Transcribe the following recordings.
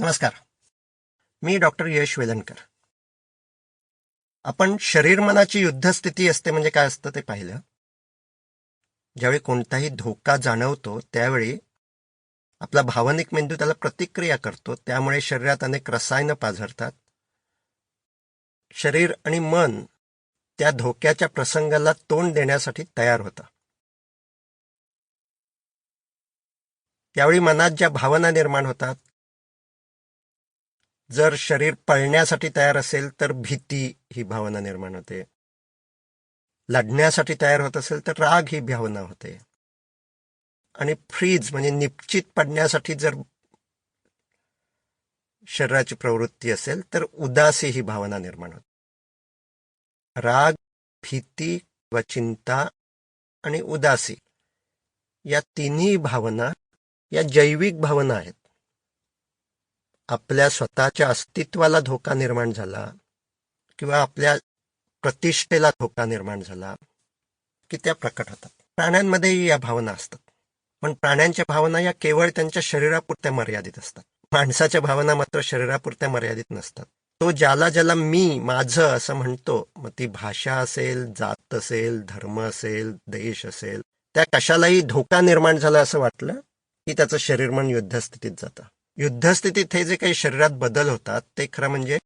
नमस्कार. मी डॉक्टर यश वेलणकर. आपण शरीर मनाची युद्धस्थिती असते म्हणजे काय असतं ते पाहिलं. ज्यावेळी कोणताही धोका जाणवतो त्यावेळी आपला भावनिक मेंदू त्याला प्रतिक्रिया करतो त्यामुळे शरीरात अनेक रसायनं पाझरतात. शरीर आणि मन त्या धोक्याच्या प्रसंगाला तोंड देण्यासाठी तयार होतं. त्यावेळी मनात ज्या भावना निर्माण होतात जर शरीर पळण्यासाठी तयार असेल तर भीती ही भावना निर्माण होते. लढण्यासाठी तयार होत असेल तर राग ही भावना होते. आणि फ्रीज म्हणजे निश्चित पडण्यासाठी जर शरीराची प्रवृत्ती असेल तर उदासी ही भावना निर्माण होते. राग भीती व चिंता आणि उदासी या तिन्ही भावना या जैविक भावना आहेत. आपल्या स्वतःच्या अस्तित्वाला धोका निर्माण झाला किंवा आपल्या प्रतिष्ठेला धोका निर्माण झाला की त्या प्रकट होतात. प्राण्यांमध्येही या भावना असतात. पण प्राण्यांच्या भावना या केवळ त्यांच्या शरीरापुरत्या मर्यादित असतात. माणसाच्या भावना मात्र शरीरापुरत्या मर्यादित नसतात. तो ज्याला ज्याला मी माझं असं म्हणतो मग ती भाषा असेल जात असेल धर्म असेल देश असेल त्या कशालाही धोका निर्माण झाला असं वाटलं की त्याचं शरीर मन युद्धस्थितीत जातं. युद्धस्थितीत हे जे काही शरीरात बदल होतात ते खरं म्हणजे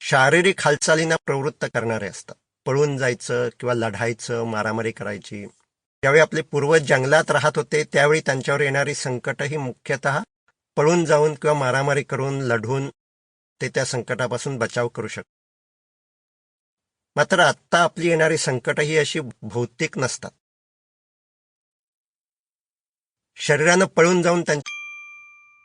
शारीरिक हालचालींना प्रवृत्त करणारे असतात. पळून जायचं किंवा लढायचं मारामारी करायची. ज्यावेळी आपले पूर्वज जंगलात राहत होते त्यावेळी त्यांच्यावर येणारी संकट ही मुख्यतः पळून जाऊन किंवा मारामारी करून लढून ते त्या संकटापासून बचाव करू शकतात. मात्र आत्ता आपली येणारी संकट ही अशी भौतिक नसतात. शरीरानं पळून जाऊन त्यांच्या